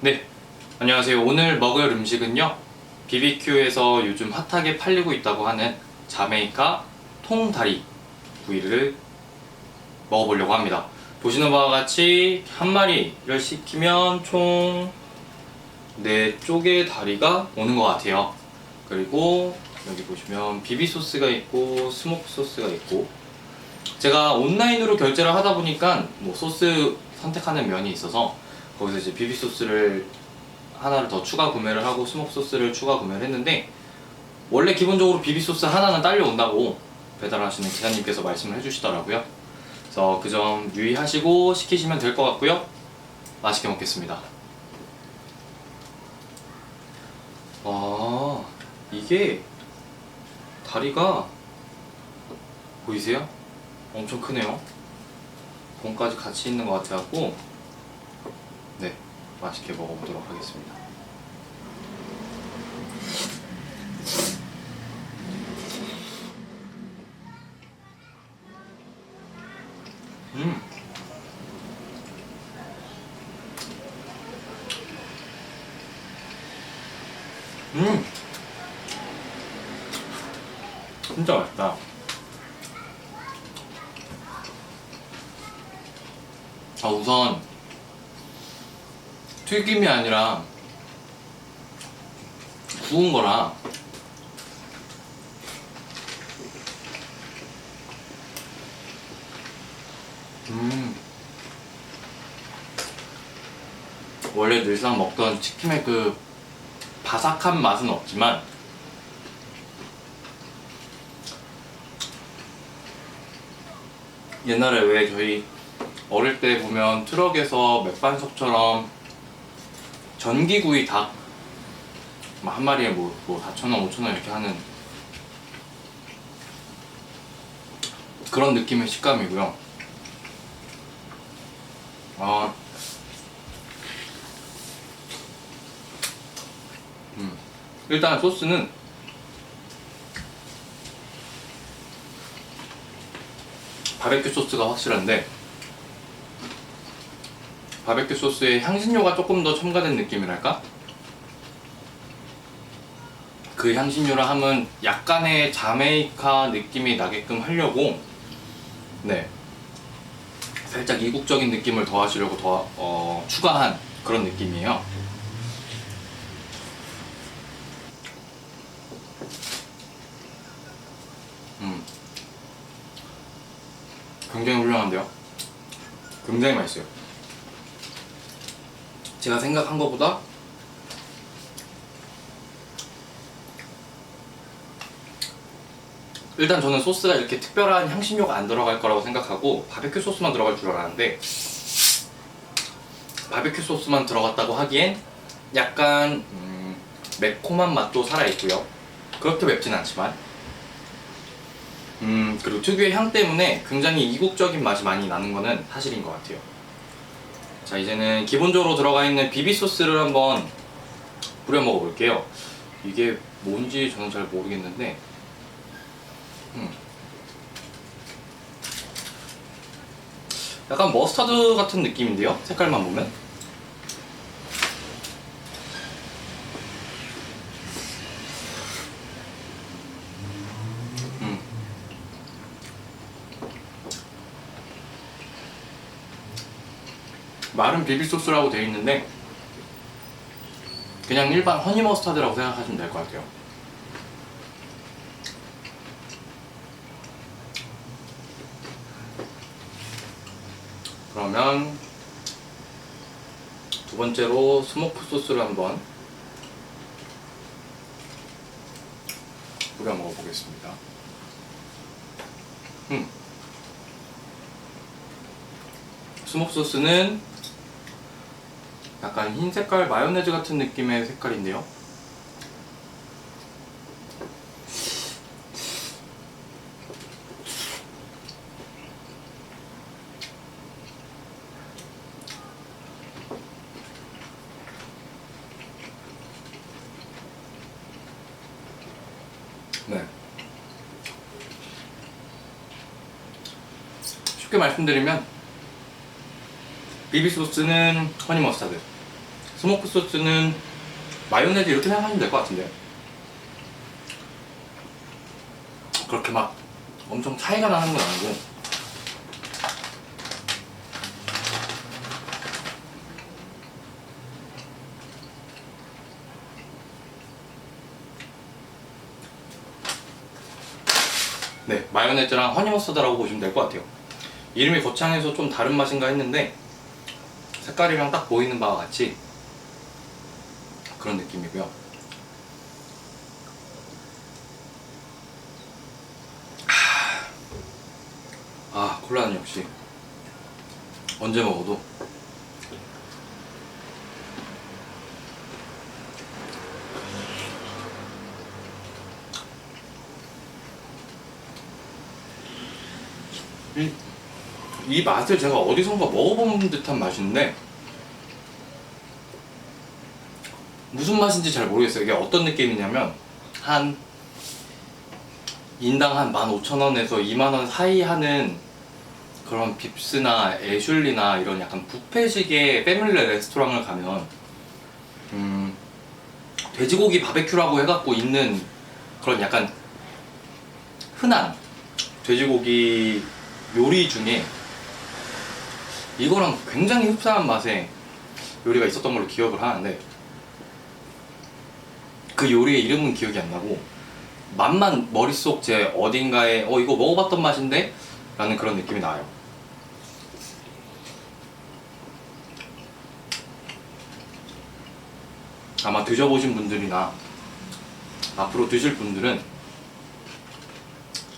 네, 안녕하세요. 오늘 먹을 음식은요. BBQ에서 요즘 핫하게 팔리고 있다고 하는 자메이카 통다리 구이를 먹어보려고 합니다. 보시는 바와 같이 한 마리를 시키면 총 4쪽의 다리가 오는 것 같아요. 그리고 여기 보시면 비비 소스가 있고 스모크 소스가 있고 제가 온라인으로 결제를 하다 보니까 뭐 소스 선택하는 면이 있어서 거기서 이제 비비 소스를 하나를 더 추가 구매를 하고 스모크 소스를 추가 구매를 했는데 원래 기본적으로 비비 소스 하나는 딸려온다고 배달하시는 기사님께서 말씀을 해주시더라고요. 그래서 그 점 유의하시고 시키시면 될 것 같고요. 맛있게 먹겠습니다. 아 이게 다리가 보이세요? 엄청 크네요. 봉까지 같이 있는 것 같아갖고 네 맛있게 먹어보도록 하겠습니다. 음. 음. 진짜 맛있다. 아 우선 튀김이 아니라 구운 거라. 음. 원래 늘상 먹던 치킨의 그 바삭한 맛은 없지만 옛날에 왜 저희 어릴 때 보면 트럭에서 맥반석처럼 전기구이 닭 한 마리에 뭐, 뭐 4,000원, 5,000원 이렇게 하는 그런 느낌의 식감이고요. 아, 음. 일단 소스는 바베큐 소스가 확실한데 바베큐 소스에 향신료가 조금 더 첨가된 느낌이랄까? 그 향신료라 함은 약간의 자메이카 느낌이 나게끔 하려고 네 살짝 이국적인 느낌을 더하시려고 더 어, 추가한 그런 느낌이에요. 음, 굉장히 훌륭한데요. 굉장히 맛있어요. 제가 생각한 것보다 일단 저는 소스가 이렇게 특별한 향신료가 안 들어갈 거라고 생각하고 바베큐 소스만 들어갈 줄 알았는데 바베큐 소스만 들어갔다고 하기엔 약간 음, 매콤한 맛도 살아있고요. 그렇게 맵진 않지만. 음 그리고 특유의 향 때문에 굉장히 이국적인 맛이 많이 나는 거는 사실인 것 같아요 자 이제는 기본적으로 들어가 있는 비비 소스를 한번 뿌려 먹어볼게요 이게 뭔지 저는 잘 모르겠는데 음. 약간 머스타드 같은 느낌인데요? 색깔만 보면 마른 비비 소스라고 되어 있는데 그냥 일반 허니 머스타드라고 생각하시면 될 것 같아요. 그러면 두 번째로 스모크 소스를 한번 뿌려 먹어보겠습니다. 음. 스모크 소스는 약간 흰 색깔 마요네즈 같은 느낌의 색깔인데요. 네. 쉽게 말씀드리면 비비 소스는 허니 머스타드, 스모크 소스는 마요네즈 이렇게 생각하시면 될 것 같은데 그렇게 막 엄청 차이가 나는 건 아니고. 네 마요네즈랑 허니머스드라고 보시면 될 것 같아요. 이름이 거창해서 좀 다른 맛인가 했는데 색깔이랑 딱 보이는 바와 같이 그런 느낌이고요. 아 콜라는 역시 언제 먹어도 이, 이 맛을 제가 어디선가 먹어본 듯한 맛인데 무슨 맛인지 잘 모르겠어요. 이게 어떤 느낌이냐면 한 인당 한 15,000원에서 2만원 사이 하는 그런 빕스나 애슐리나 이런 약간 뷔페식의 패밀리 레스토랑을 가면 음, 돼지고기 바베큐라고 해갖고 있는 그런 약간 흔한 돼지고기 요리 중에 이거랑 굉장히 흡사한 맛의 요리가 있었던 걸로 기억을 하는데 그 요리의 이름은 기억이 안 나고 맛만 머릿속 제 어딘가에 어 이거 먹어봤던 맛인데? 라는 그런 느낌이 나요 아마 드셔보신 분들이나 앞으로 드실 분들은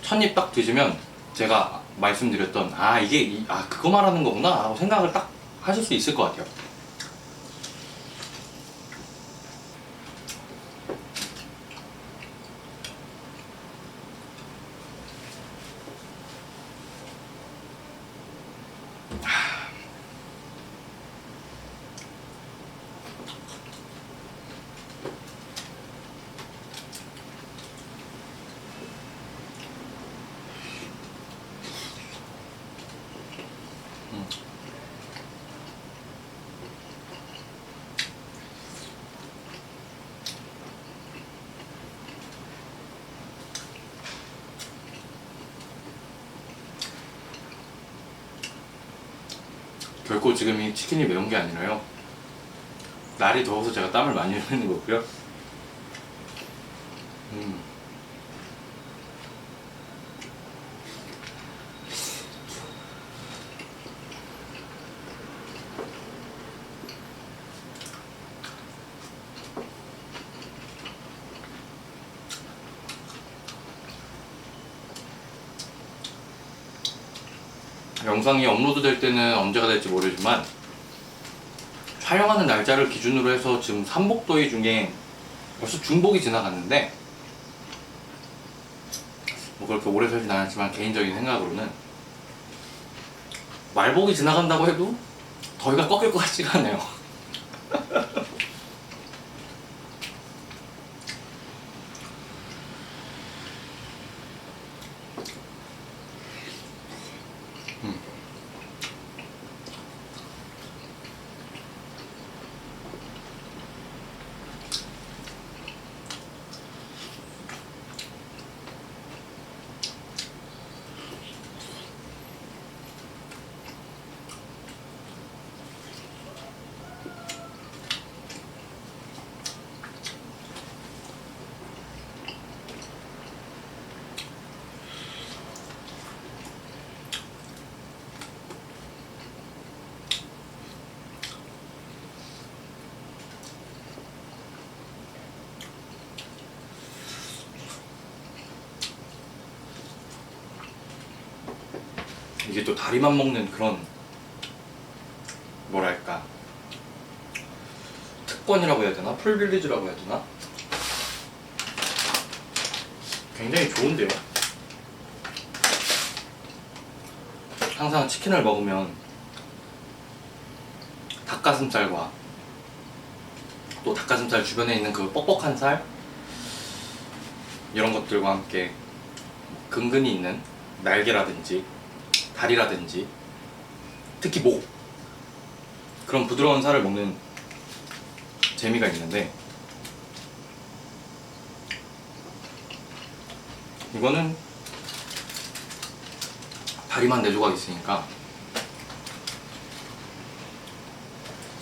첫 입 딱 드시면 제가 말씀드렸던 아 이게 이- 아 그거 말하는 거구나 하고 생각을 딱 하실 수 있을 것 같아요 결코 지금 이 치킨이 매운 게 아니라요. 날이 더워서 제가 땀을 많이 흘리는 거고요. 영상이 업로드 될 때는 언제가 될지 모르지만 촬영하는 날짜를 기준으로 해서 지금 삼복도의 중에 벌써 중복이 지나갔는데 뭐 그렇게 오래 살진 않았지만 개인적인 생각으로는 말복이 지나간다고 해도 더위가 꺾일 것 같지가 않아요 이게 또 다리만 먹는 그런 뭐랄까 특권이라고 해야 되나? 풀빌리지라고 해야 되나? 굉장히 좋은데요. 항상 치킨을 먹으면 닭가슴살과 또 닭가슴살 주변에 있는 그 뻑뻑한 살? 이런 것들과 함께 근근히 있는 날개라든지 다리라든지 특히 목. 그런 부드러운 살을 먹는 재미가 있는데 이거는 다리만 네 조각 있으니까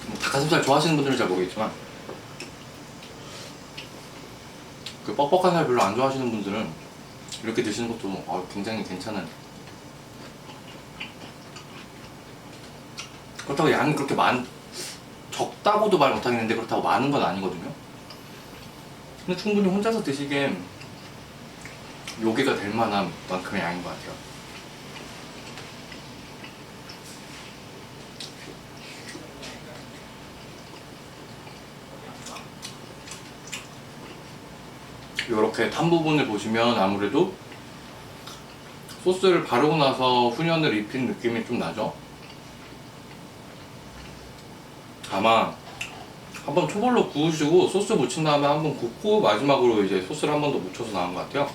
뭐 닭가슴살 좋아하시는 분들은 잘 모르겠지만 그 뻑뻑한 살 별로 안 좋아하시는 분들은 이렇게 드시는 것도 어, 굉장히 괜찮은 그렇다고 양이 그렇게 많 적다고도 말 못하겠는데 그렇다고 많은 건 아니거든요 근데 충분히 혼자서 드시기엔 요기가 될 만한 만큼의 양인 것 같아요 이렇게 탄 부분을 보시면 아무래도 소스를 바르고 나서 훈연을 입힌 느낌이 좀 나죠? 아마 한번 초벌로 구우시고 소스 묻힌 다음에 한번 굽고 마지막으로 이제 소스를 한 번 더 묻혀서 나온 것 같아요.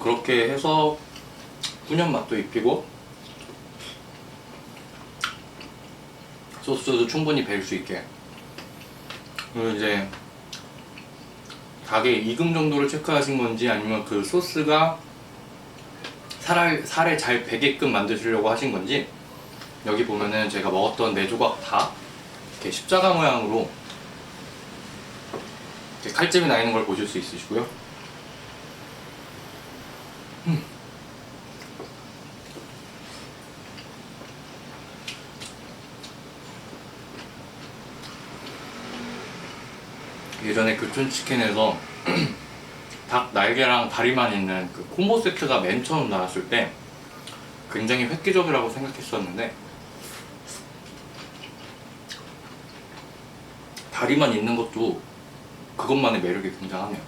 그렇게 해서 훈연 맛도 입히고 소스도 충분히 배일 수 있게 그리고 이제 닭의 익음 정도를 체크하신 건지 아니면 그 소스가 살을, 살에 잘 배게끔 만드시려고 하신 건지 여기 보면은 제가 먹었던 네 조각 다 이렇게 십자가 모양으로 이렇게 칼집이 나 있는 걸 보실 수 있으시고요. 음. 예전에 교촌치킨에서 닭 날개랑 다리만 있는 그 콤보 세트가 맨 처음 나왔을 때 굉장히 획기적이라고 생각했었는데 다리만 있는 것도 그것만의 매력이 굉장하네요.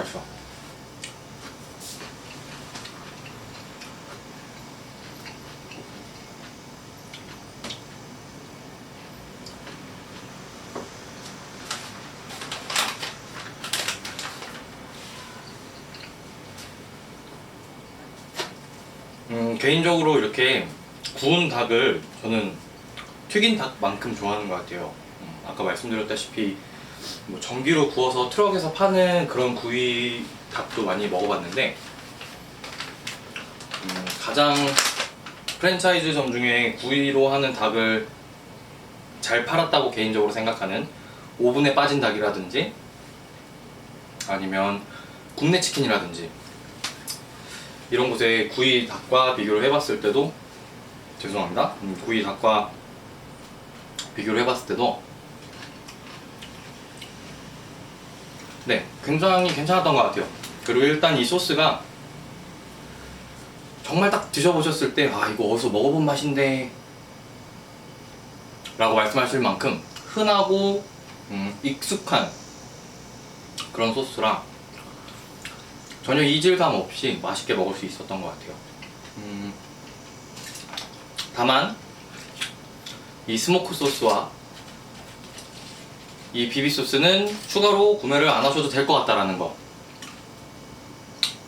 맛있어. 음, 개인적으로 이렇게 구운 닭을 저는 튀긴 닭만큼 좋아하는 것 같아요. 음, 아까 말씀드렸다시피 뭐 전기로 구워서 트럭에서 파는 그런 구이 닭도 많이 먹어봤는데 음, 가장 프랜차이즈점 중에 구이로 하는 닭을 잘 팔았다고 개인적으로 생각하는 오븐에 빠진 닭이라든지 아니면 국내 치킨이라든지 이런 곳에 구이 닭과 비교를 해봤을 때도 죄송합니다. 음, 구이 닭과 비교를 해봤을 때도 네, 굉장히 괜찮았던 것 같아요. 그리고 일단 이 소스가 정말 딱 드셔보셨을 때, 아, 이거 어디서 먹어본 맛인데. 라고 말씀하실 만큼 흔하고 음, 익숙한 그런 소스라 전혀 이질감 없이 맛있게 먹을 수 있었던 것 같아요. 음, 다만, 이 스모크 소스와 이 비비 소스는 추가로 구매를 안 하셔도 될 것 같다라는 거.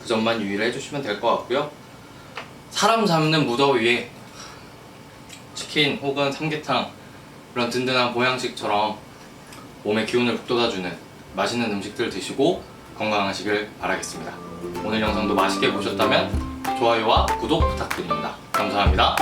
그 점만 유의를 해주시면 될 것 같고요. 사람 잡는 무더위에 치킨 혹은 삼계탕 그런 든든한 보양식처럼 몸의 기운을 북돋아주는 맛있는 음식들 드시고 건강하시길 바라겠습니다. 오늘 영상도 맛있게 보셨다면 좋아요와 구독 부탁드립니다. 감사합니다.